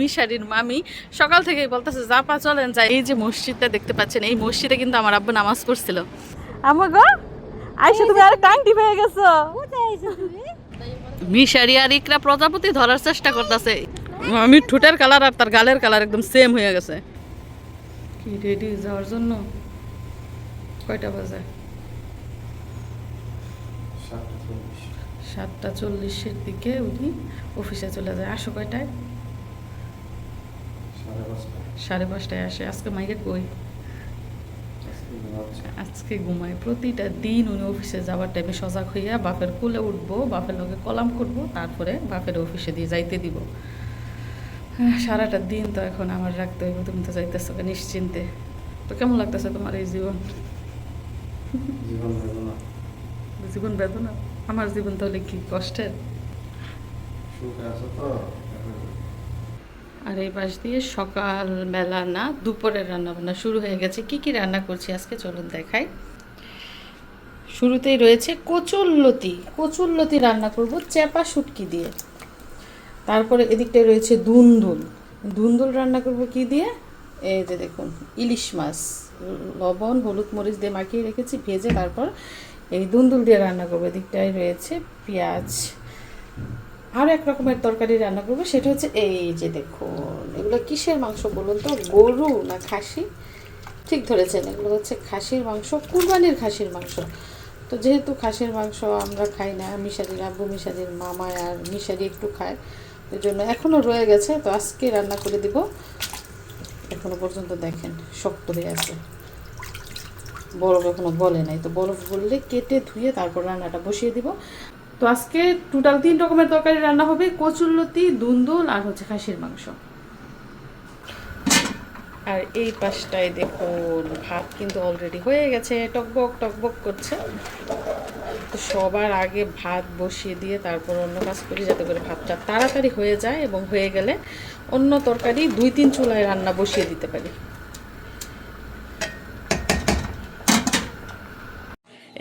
মিশারির মামি সকাল থেকেই বলতেছে যা পা চলেন যাই এই যে মসজিদটা দেখতে পাচ্ছেন এই মসজিদে কিন্তু আমার আব্বু নামাজ পড়ছিল। আমার গো আইসা তুমি আর টাইম হয়ে গেছো। মিশারি আর ইকরা প্রজাপতি ধরার চেষ্টা করতেছে। আমি ঠোঁটের কালার আর তার গালের কালার একদম সেম হয়ে গেছে। কি রেডি যাওয়ার জন্য? কয়টা বাজে? সাতটা চল্লিশের দিকে উনি অফিসে চলে যায়। আসো কয়টায়? সাড়ে পাঁচটায় আসে। আজকে মাইকে কই? আজকে ঘুমায়। প্রতিটা দিন উনি অফিসে যাওয়ার টাইমে সজাগ হইয়া বাপের কোলে উঠবো বাপের লগে কলাম করব তারপরে বাপের অফিসে দিয়ে যাইতে দিব। সারাটা দিন তো এখন আমার রাখতে হইব তুমি তো যাইতেছো নিশ্চিন্তে। তো কেমন লাগতেছে তোমার এই জীবন? জীবন বেদনা? আমার জীবন তাহলে কি কষ্টের? সুখে আছো তো? আর এই পাশ দিয়ে সকাল বেলা না দুপুরের রান্না বান্না শুরু হয়ে গেছে। কি কি রান্না করছি আজকে চলুন দেখাই। শুরুতেই রয়েছে কচুরলতি। কচুরলতি রান্না করব চেপা শুটকি দিয়ে। তারপরে এদিকটায় রয়েছে দুন্দুল। দুন্দুল রান্না করব কি দিয়ে? এই যে দেখুন, ইলিশ মাছ। লবণ, হলুদ, মরিচ দিয়ে মাখিয়ে রেখেছি, ভেজে তারপর এই দুন্দুল দিয়ে রান্না করব। এদিকটায় রয়েছে পেঁয়াজ আরও এক রকমের তরকারি রান্না করব, সেটা হচ্ছে এই যে দেখুন, এগুলো কিসের মাংস বলুন তো? গরু না খাসি? ঠিক ধরেছেন, এগুলো হচ্ছে খাসির মাংস, কুরবানির খাসির মাংস। তো যেহেতু খাসির মাংস আমরা খাই না, মিশারির আব্বু, মিশারির মামা আর মিশারি একটু খায়, এই জন্য এখনও রয়ে গেছে। তো আজকে রান্না করে দিব। এখনও পর্যন্ত দেখেন, শক্ত হয়ে আছে। বরফ এখনও বলে নাই। তো বরফ বললে কেটে ধুয়ে তারপর রান্নাটা বসিয়ে দিব। তো আজকে টোটাল তিন রকমের তরকারি রান্না হবে, কচুরলতি, দুন্দুল আর হচ্ছে খাসির মাংস। আর এই পাশটায় দেখুন, ভাত কিন্তু অলরেডি হয়ে গেছে, টকবক টকবক করছে। তো সবার আগে ভাত বসিয়ে দিয়ে তারপর অন্য কাজ করি, যাতে করে ভাতটা তাড়াতাড়ি হয়ে যায় এবং হয়ে গেলে অন্য তরকারি দুই তিন চুলায় রান্না বসিয়ে দিতে পারি।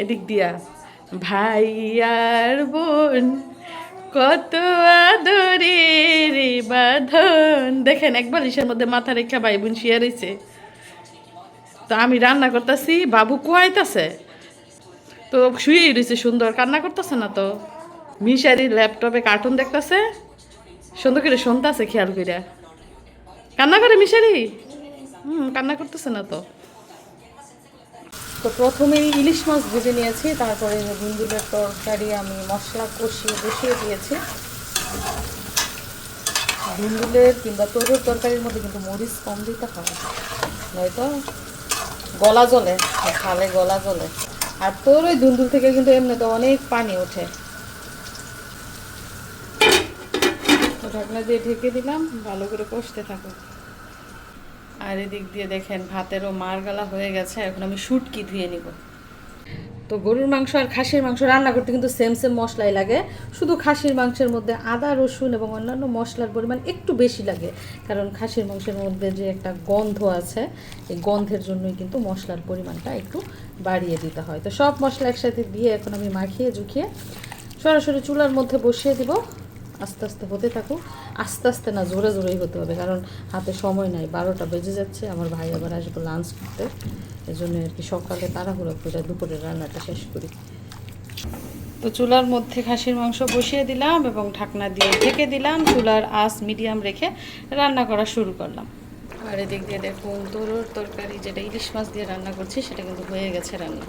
এদিক দিয়া। ভাই আর বোন, কত আদরের বাঁধন। দেখেন একবার ইসের মধ্যে মাথা রেখা ভাই বোন শুয়ে রয়েছে তো আমি রান্না করতেছি, বাবু কুয়াইতেছে। তো শুয়েই রয়েছে সুন্দর, কান্না করতেছে না তো? মিশারি ল্যাপটপে কার্টুন দেখতেছে, সুন্দর করে শুনতেছে, খেয়াল করে কান্না করে মিশারি? হুম, কান্না করতেছে না তো? তো প্রথমেই ইলিশ মাছ ভেজে নিয়েছি, তারপরে যে দুন্দুলের তরকারি আমি মশলা কষিয়ে বসিয়ে দিয়েছি। দুন্দুলের কিংবা তরুর তরকারির মধ্যে কিন্তু মরিচ কম দিতে হয়, নয়তো গলা জলে খালে গলা জলে আর তোর ওই দুন্দুল থেকে কিন্তু এমনিতে অনেক পানি ওঠে। ঢাকনা দিয়ে ঢেকে দিলাম, ভালো করে কষতে থাকো আর এদিক দিয়ে দেখেন ভাতেরও মারগালা হয়ে গেছে, এখন আমি শুটকি ধুয়ে নিব। তো গরুর মাংস আর খাসির মাংস রান্না করতে কিন্তু সেম সেম মশলাই লাগে। শুধু খাসির মাংসের মধ্যে আদা, রসুন এবং অন্যান্য মশলার পরিমাণ একটু বেশি লাগে। কারণ খাসির মাংসের মধ্যে যে একটা গন্ধ আছে, এই গন্ধের জন্যই কিন্তু মশলার পরিমাণটা একটু বাড়িয়ে দিতে হয়। তো সব মশলা একসাথে দিয়ে এখন আমি মাখিয়ে ঝুঁকিয়ে সরাসরি চুলার মধ্যে বসিয়ে দিব। আস্তে আস্তে হতে থাকুক, আস্তে আস্তে না জোরে জোরেই হতে হবে, কারণ হাতে সময় নাই, বারোটা বেজে যাচ্ছে, আমার ভাই আবার আসবে লাঞ্চ করতে। এই জন্য আর কি সকালে তাড়াহুড়ো করে দুপুরের রান্নাটা শেষ করি। তো চুলার মধ্যে খাসির মাংস বসিয়ে দিলাম এবং ঢাকনা দিয়ে ঢেকে দিলাম, চুলার আঁচ মিডিয়াম রেখে রান্না করা শুরু করলাম। আর এদিক দিয়ে দেখুন তরুর তরকারি, যেটা ইলিশ মাছ দিয়ে রান্না করছি, সেটা কিন্তু হয়ে গেছে রান্না।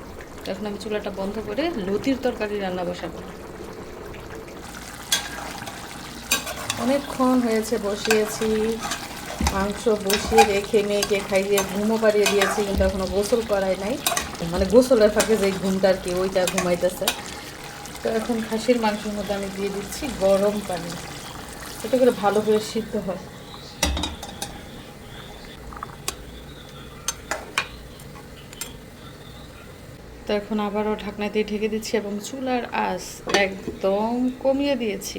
এখন আমি চুলাটা বন্ধ করে লতির তরকারি রান্না বসাবো। অনেকক্ষণ হয়েছে, বসিয়েছি, মাংস বসিয়ে রেখে মেয়েকে খাইয়ে ঘুমও পাড়িয়ে দিয়েছি, কিন্তু এখনও গোসল করাই নাই। মানে গোসলের ফাঁকে যে ঘুমটা আর কি, ওইটা ঘুমাইতেছে। তো এখন খাসির মাংসের মধ্যে আমি দিয়ে দিচ্ছি গরম পানি। এটা করে ভালো করে সিদ্ধ হয়। তো এখন আবারও ঢাকনা দিয়ে ঢেকে দিচ্ছি এবং চুলার আঁচ একদম কমিয়ে দিয়েছি।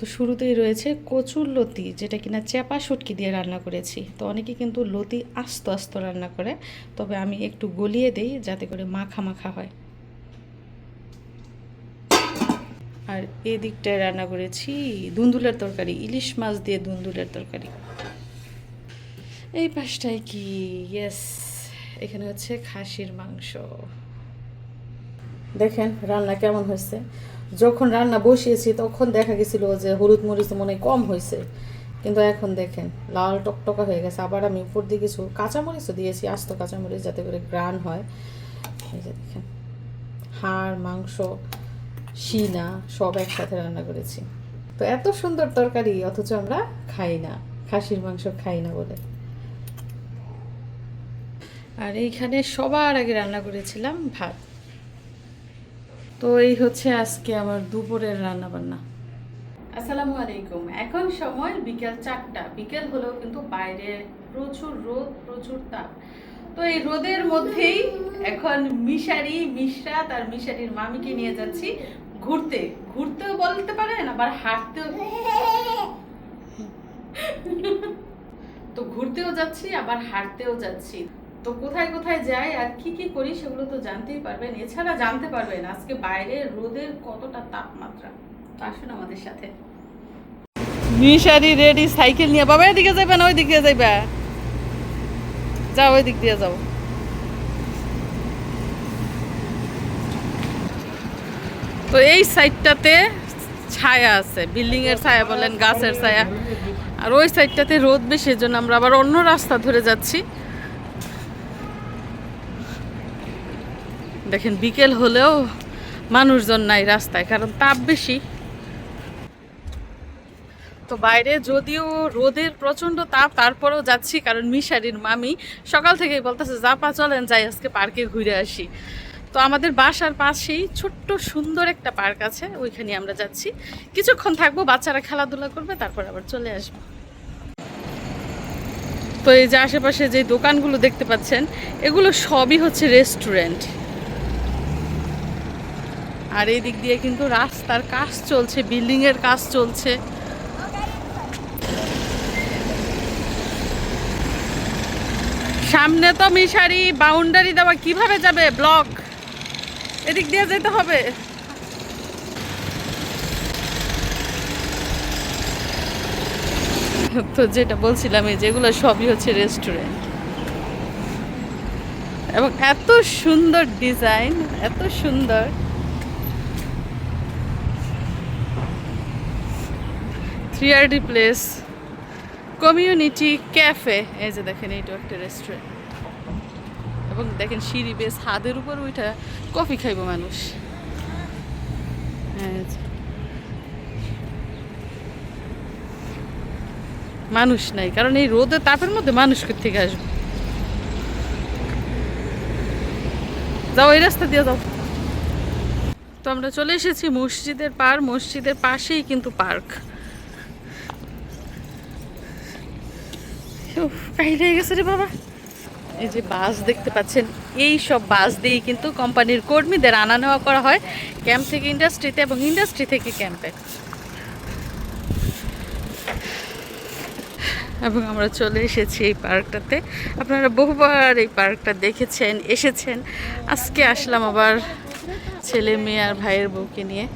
তো শুরুতেই রয়েছে কচুর লতি, যেটা কিনা চেপা শুটকি দিয়ে রান্না করেছি। তো অনেকে কিন্তু লতি আস্ত আস্ত রান্না করে, তবে আমি একটু গলিয়ে দেই যাতে করে মাখা মাখা হয়। আর এই দিকটায় রান্না করেছি দুন্দুলের তরকারি, ইলিশ মাছ দিয়ে দুন্দুলের তরকারি। এই পাশটায় কি? ইয়েস এখানে হচ্ছে খাসির মাংস। দেখেন রান্না কেমন হয়েছে। যখন রান্না বসিয়েছি, তখন দেখা গেছিল যে হলুদ মরিচ মনে কম হয়েছে। কিন্তু এখন দেখেন, লাল টকটকা হয়ে গেছে। আবার আমি উপর দিয়ে কিছু কাঁচামরিচও দিয়েছি, আস্ত কাঁচামরিচ যাতে করে গ্রান হয়। এই যে দেখেন, হাড়, মাংস শিনা সব একসাথে রান্না করেছি। তো এত সুন্দর তরকারি, অথচ আমরা খাই না। খাসির মাংস খাই না বলে। আর এইখানে সবার আগে রান্না করেছিলাম ভাত। তো এই হচ্ছে আজকে আমার দুপুরের রান্না বান্না আসসালামু আলাইকুম। এখন সময় বিকেল চারটা। বিকেল হলেও কিন্তু বাইরে প্রচুর রোদ, প্রচুর তাপ। তো এই রোদের মধ্যেই এখন মিশারি, মিশরা তার মিশারির মামিকে নিয়ে যাচ্ছি ঘুরতে। ঘুরতেও বলতে পারেন আবার হাঁটতেও তো ঘুরতেও যাচ্ছি, আবার হাঁটতেও যাচ্ছি। তো কোথায় কোথায় যাই আর কি কি করি সেগুলো তো জানতেই পারবেন। এছাড়া জানতে পারবেন আজকে বাইরে রোদের কতটা তাপমাত্রা। আসুন আমাদের সাথে। মিশারি রেডি, সাইকেল নিয়ে বাবা, এদিকে যাবে না ওই দিকে যাইবা। যাও ওই দিক দিয়ে যাও। তো এই সাইডটাতে ছায়া আছে বিল্ডিং এর ছায়া বলেন, গাছের ছায়া। আর ওই সাইডটাতে রোদ বেশি জন্য আমরা আবার অন্য রাস্তা ধরে যাচ্ছি। দেখেন, বিকেল হলেও মানুষজন নাই রাস্তায়, কারণ তাপ বেশি। তো বাইরে যদিও রোদের প্রচণ্ড তাপ, তারপরেও যাচ্ছি, কারণ মিশারির মামি সকাল থেকেই বলতেছে, যা পা চলেন, যাই, আজকে পার্কে ঘুরে আসি। তো আমাদের বাসার পাশেই ছোট্ট সুন্দর একটা পার্ক আছে, ওইখানে আমরা যাচ্ছি। কিছুক্ষণ থাকব, বাচ্চারা খেলাধুলা করবে, তারপর আবার চলে আসব। তো এই যে আশেপাশে যে দোকানগুলো দেখতে পাচ্ছেন, এগুলো সবই হচ্ছে রেস্টুরেন্ট। আর এই দিক দিয়ে কিন্তু রাস্তার কাজ চলছে বিল্ডিং এর কাজ চলছে। সামনে তো মিশারি বাউন্ডারি দেওয়া, কীভাবে যাবে? ব্লক এদিক দিয়ে যেতে হবে। তো যেটা বলছিলাম, এই যেগুলো সবই হচ্ছে রেস্টুরেন্ট এবং এত সুন্দর ডিজাইন এত সুন্দর। Three R D place, community cafe, এই যে দেখেন এইটা একটা রেস্টুরেন্ট এবং দেখেন সিঁড়ি বেশ হাতের উপর ওইটা কফি খাইব মানুষ। মানুষ নাই, কারণ এই রোদে তাপের মধ্যে মানুষ থেকে আসবে? যাও, এই রাস্তা দিয়ে যাও। তো আমরা চলে এসেছি মসজিদের পার, মসজিদের পাশেই কিন্তু পার্ক। উফ, কাহিল হয়ে গেছে রে বাবা। এই যে বাস দেখতে পাচ্ছেন এই সব বাস দিয়েই কিন্তু কোম্পানির কর্মীদের আনা নেওয়া করা হয় ক্যাম্প থেকে ইন্ডাস্ট্রিতে এবং ইন্ডাস্ট্রি থেকে ক্যাম্পে। এবং আমরা চলে এসেছি এই পার্কটাতে। আপনারা বহুবার এই পার্কটা দেখেছেন এসেছেন। আজকে আসলাম আবার ছেলে মেয়ে আর ভাইয়ের বউকে নিয়ে।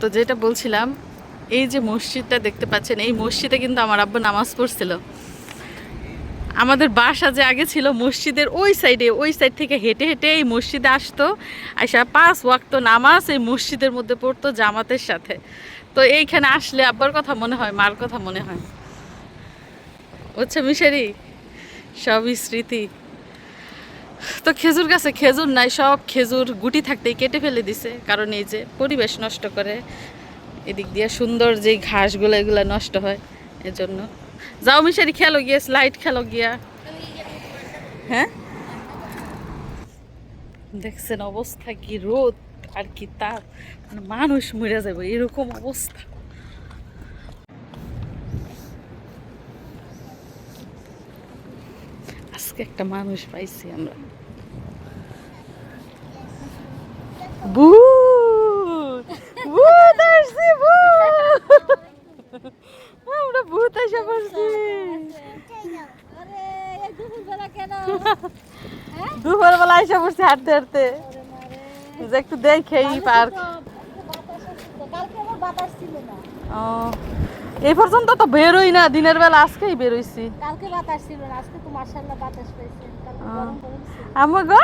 তো যেটা বলছিলাম, এই যে মসজিদটা দেখতে পাচ্ছেন, এই মসজিদে কিন্তু আমার আব্বু নামাজ পড়ছিল। আমাদের বাসা যে আগে ছিল মসজিদের ওই সাইডে, ওই সাইড থেকে হেঁটে হেঁটে এই মসজিদে আসতো, আইসা পাঁচ ওয়াক্ত নামাজ এই মসজিদের মধ্যে পড়তো জামাতের সাথে। তো এইখানে আসলে আব্বার কথা মনে হয়, মার কথা মনে হয়? হচ্ছে মিশারি? সবই স্মৃতি। তো খেজুর গাছে খেজুর নাই, সব খেজুর গুটি থাকতেই কেটে ফেলে দিছে। কারণ এই যে পরিবেশ নষ্ট করে, এদিক দিয়ে সুন্দর যে ঘাসগুলো, এগুলো নষ্ট হয়, এজন্য। যাও মিশারি, খেলো গিয়ে, স্লাইড খেলো গিয়া। হ্যাঁ? দেখছেন অবস্থা কি রোদ আর কি তাপ। মানে মানুষ মরে যাবে, এরকম অবস্থা। আজকে একটা মানুষ পাইছি আমরা। ভূত ভূত আসছে ভূত। আমরা ভূত এসে পড়ছি আরে এই দুপুরবেলা কেন পড়ছি হাঁটতে হাঁটতে। যে একটু দেখে পার্ক। কালকে আমার বাতাস ছিল না। ও। এই পর্যন্ত তো বেরোই না দিনের বেলা আজকেই বেরোইছি। কালকে বাতাস ছিল না আজকে তো মার্শাল্লাহ বাতাস পেয়েছে গরম গো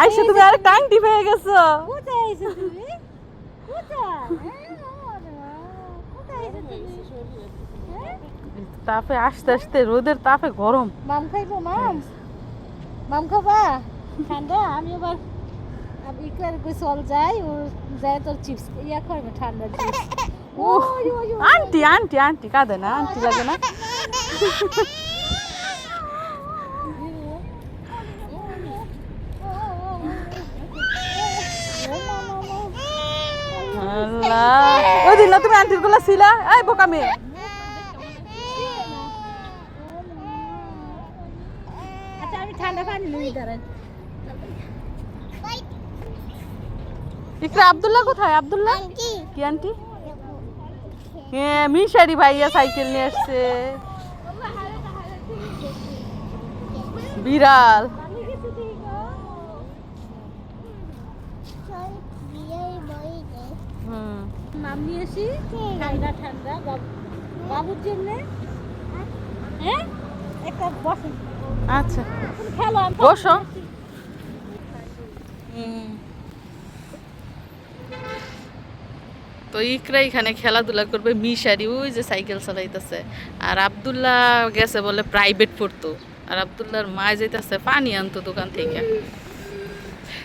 আইসা তুমি আর টাংটি পেয়ে গেছো। কোথায় তুমি? কোথায়? হ্যাঁ, ওরে কোথায় এসে তুমি? হ্যাঁ? তাপে আসতে আসতে রোদের তাপে গরম। মাম খাইবো মাম? মাম খাবা? ঠান্ডা? আমি এবার আমি একবার কই চল যাই ও যায় তোর চিপস ইয়া খাবে ঠান্ডা চিপস আন্টি আন্টি আন্টি কাঁদে না আন্টি লাগে না ওই দিন না তুমি আন্টিরগুলা ছিলা? এই বোকা মেয়ে। আচ্ছা আমি ঠান্ডা পানি নিয়ে দাঁড়ান। ইকরা আব্দুল্লাহ কোথায়? আব্দুল্লাহ? কি আন্টি? হ্যাঁ মিশারি ভাইয়া সাইকেল নিয়ে আসছে। বিড়াল। হুম। নাম নিয়ে আসি? ঠান্ডা ঠান্ডা বাবুর জন্য। হ্যাঁ? একটা আচ্ছা। খেলো বসো। তো ইকরা এখানে খেলাধুলা করবে মিশারি ওই যে সাইকেল চালাইতেছে। আর আব্দুল্লাহ গেছে বলে প্রাইভেট পড়তো। আর আব্দুল্লাহর মা যাইতেছে পানি আনতো দোকান থেকে।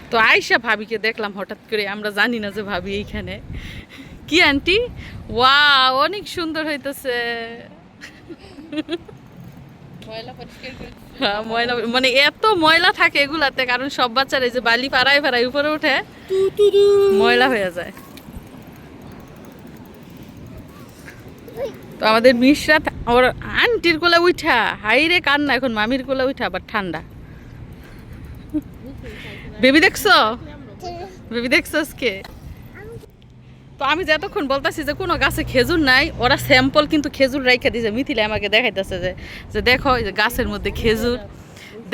তো আয়সা ভাবিকে দেখলাম হঠাৎ করে আমরা জানি না যে ভাবি এইখানে। কি আন্টি? ওয়া অনেক সুন্দর হইতেছে। হ্যাঁ, ময়লা মানে এত ময়লা থাকে এগুলাতে কারণ সব বাচ্চারা এই যে বালি পাড়ায় পাড়ায় উপরে উঠে ময়লা হয়ে যায়। তো আমাদের মিশরা ওর আন্টির কোলে উঠা। হাইরে কান্না এখন মামির কোলা উঠা আবার ঠান্ডা। বেবি দেখছ? বেবি দেখছ আজকে? তো আমি যতক্ষণ বলতাছি যে কোনো গাছে খেজুর নাই ওরা স্যাম্পল কিন্তু খেজুর রাইখা দিয়েছে মিথিলে আমাকে দেখাইতেছে যে যে দেখো যে গাছের মধ্যে খেজুর।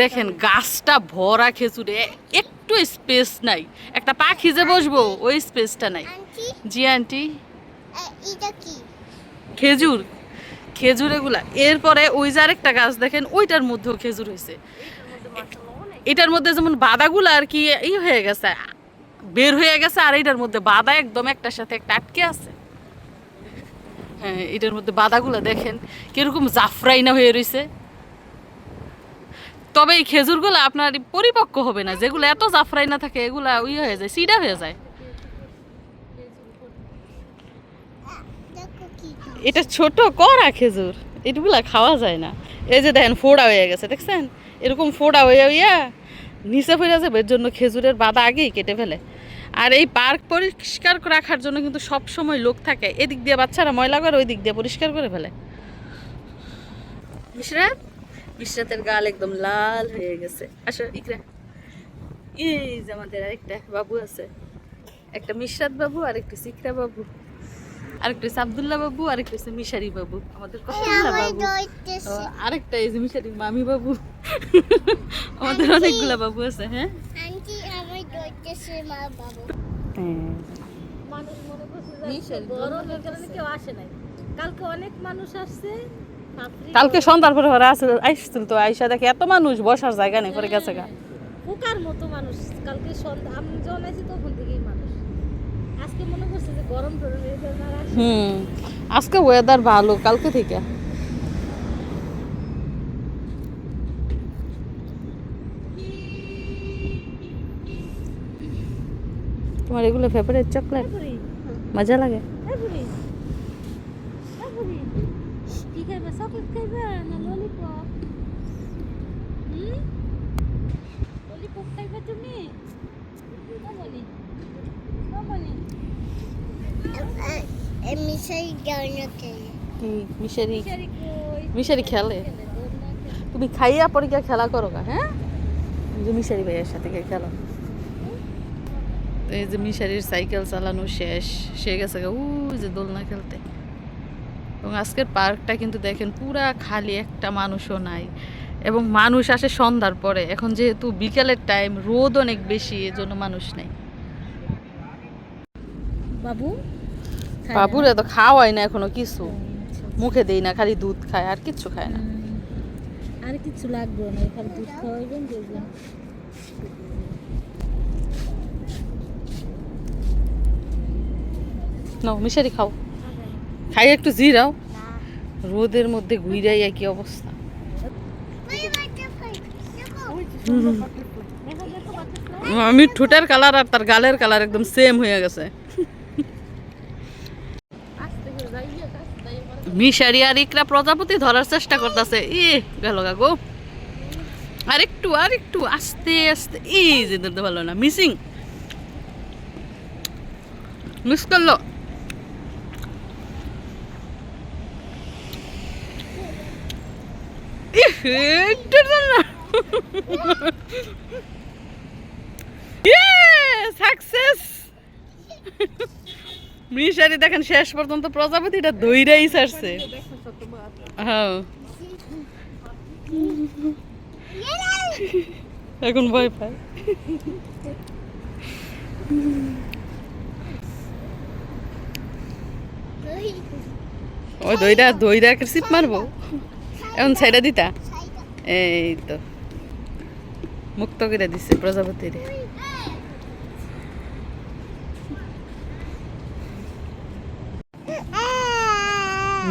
দেখেন গাছটা ভরা খেজুরে একটু স্পেস নাই। একটা পাখি যে বসবো ওই স্পেসটা নাই। জি আন্টি? এটা কি? খেজুর খেজুর এগুলা। এরপরে ওই যে আরেকটা গাছ দেখেন, ওইটার মধ্যেও খেজুর হয়েছে। এটার মধ্যে যেমন বাদাগুলো আর কি ই হয়ে গেছে, বের হয়ে গেছে, আর এটার মধ্যে বাদা একদম একটার সাথে একটা আটকে আছে। হ্যাঁ এটার মধ্যে বাদাগুলো দেখেন, কীরকম জাফরাইনা হয়ে রয়েছে তবে এই খেজুরগুলো আপনার পরিপক্ক হবে না, যেগুলো এত জাফরাই না থাকে, এগুলা ওই হয়ে যায় সিডা হয়ে যায় দেখো কি এটা ছোট করা খেজুর এগুলা খাওয়া যায় না। এই যে দেখেন ফোড়া হয়ে গেছে, দেখছেন? এরকম ফোড়া হয়ে হইয়া নিচে ফিরে যাবে, এর জন্য খেজুরের বাদা আগেই কেটে ফেলে। আর এই পার্ক পরিষ্কার রাখার জন্য কিন্তু সব সময় লোক থাকে। এদিক দিয়ে বাচ্চারা ময়লা করে ওই দিক দিয়ে পরিষ্কার করে ফেলে। মিশরাত মিশরাতের গাল একদম লাল হয়ে গেছে। আসো, ইকরা। এই যে আমাদের আরেকটা বাবু আছে। একটা মিশরাত বাবু আর একটা সিকরা বাবু। আরেকটা হচ্ছে আবদুল্লাহ বাবু আরেকটা হচ্ছে মিশারি বাবু। আমাদের কতগুলা বাবু? আরেকটা এই যে মিশারি মামি বাবু। আমাদের অনেকগুলা বাবু আছে হ্যাঁ? আন্টি আমার দইতেছে মা বাবু। মানুষ মনে করছে যে আজকে গরমের কারণে কেউ আসে নাই। কালকে অনেক মানুষ আসছে কালকে সন্ধ্যার পরে ওরা আসছিল আইসছিল তো আইসা দেখে এত মানুষ বসার জায়গা নেই পরে গেছে গা। পোকার মতো মানুষ। কালকে সন্ধ্যা আমি যখন আছি তখন থেকেই মানুষ। আজকে মনে হুম আজকে ওয়েদার ভালো কালকে থেকে। তোমার এগুলো ফেভারিট চকলেট মজা লাগে। চকলেট খাইবে? না ললিপপ হুম? ললিপপ খাইবে তুমি? বলি? মিশারি? মিশারি খেলে। তুমি খাইয়া পরে গিয়ে খেলা করো গা হ্যাঁ? যে মিশারি ভাইয়ের সাথে গিয়ে খেলো। তো এই যে মিশারির সাইকেল চালানো শেষ সে গেছে গা ওই যে দোলনা খেলতে। এবং আজকের পার্কটা কিন্তু দেখেন পুরা খালি একটা মানুষও নাই। এবং মানুষ আসে সন্ধ্যার পরে এখন যেহেতু বিকেলের টাইম রোদ অনেক বেশি এজন্য মানুষ নাই। বাবু? বাবুরে তো খাওয়াই না এখনও কিছু। মুখে দেই না খালি দুধ খায় আর কিচ্ছু খায় না। আর কিছু লাগবে না খালি দুধ খাওয়াইবেন দেখবেন নাও মিশারি খাও। খাই একটু জিরাও। রোদের মধ্যে ঘুরাই একই অবস্থা। আমি ঠোঁটের কালার আর তার গালের কালার একদম সেম হয়ে গেছে আস্তে করে যাইয়ে আস্তে যাইয়ে পরে মিশারি আর ইকরা প্রজাপতি ধরার চেষ্টা করতেছে। ই, গেল একটু আর একটু আস্তে আস্তে। ই, যে ধরতে পারল না। মিসিং। মিস করল। সাকসেস মিশারি দেখেন, শেষ পর্যন্ত প্রজাপতিটা দইরাই ছাড়ছে। হ্যাঁ। এখন ভয় পায়। ওই দইটা একটা সিপ মারবো। এখন ছেড়ে দিতা। এই তো। মুক্ত করে দিছে প্রজাপতির।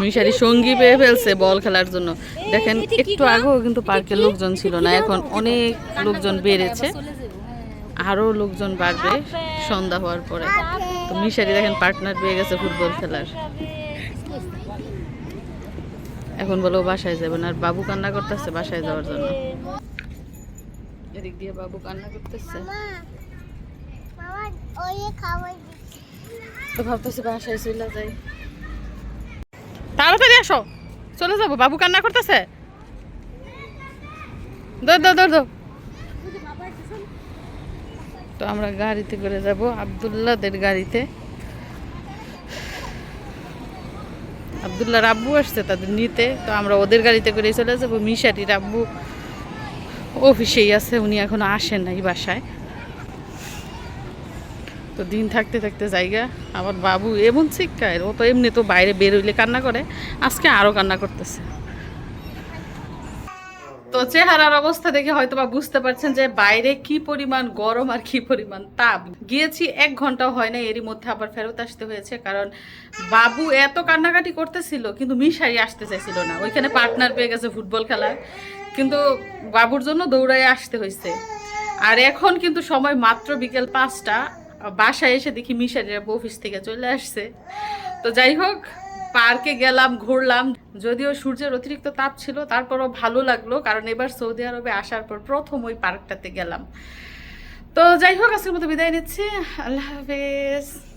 মিশারি সঙ্গী পেয়ে ফেলছে বল খেলার জন্য। দেখেন একটু আগেও কিন্তু পার্কে লোকজন ছিল না। এখন অনেক লোকজন বেড়েছে। চলে হ্যাঁ। আরও লোকজন বাড়বে সন্ধ্যা হওয়ার পরে। তো মিশারি দেখেন পার্টনার পেয়ে গেছে ফুটবল খেলার। এখন বলো বাসায় যাবেন আর বাবু কান্না করতেছে বাসায় যাওয়ার জন্য। এদিক দিয়ে বাবু কান্না করতেছে। তো ভাবতেছি বাসায় চলে যাই। তাড়াতাড়ি আসো। চলে যাব, বাবু কান্না করতেছে। তো আমরা গাড়িতে করে যাব, আবদুল্লাদের গাড়িতে। আবদুল্লাহর আব্বু আসছে তাদের নিতে, তো আমরা ওদের গাড়িতে করে চলে যাব। মিশাটির রাব্বু অফিসেই আছে, উনি এখনও আসেন নাই বাসায়। তো দিন থাকতে থাকতে জায়গা আমার বাবু এমন শিক্ষায়, ও তো এমনি তো বাইরে বেরোইলে কান্না করে, আজকে আরও কান্না করতেছে। তো চেহারার অবস্থা দেখে হয়তো বা বুঝতে পারছেন যে বাইরে কি পরিমাণ গরম আর কি পরিমাণ তাপ। গিয়েছি, এক ঘন্টাও হয় না এরই মধ্যে আবার ফেরত আসতে হয়েছে, কারণ বাবু এত কান্নাকাটি করতেছিল, কিন্তু মিশারি আসতে চাইছিল না। ওইখানে পার্টনার পেয়ে গেছে ফুটবল খেলার কিন্তু বাবুর জন্য দৌড়াই আসতে হয়েছে আর এখন কিন্তু সময় মাত্র বিকেল পাঁচটা বাসায় এসে দেখি মিশারিরা অফিস থেকে চলে আসছে। তো যাই হোক, পার্কে গেলাম, ঘুরলাম। যদিও সূর্যের অতিরিক্ত তাপ ছিল, তারপরও ভালো লাগল, কারণ এবার সৌদি আরবে আসার পর প্রথম ওই পার্কটাতে গেলাম। তো যাই হোক, আজকের মতো বিদায় নিচ্ছি। আল্লাহ হাফেজ।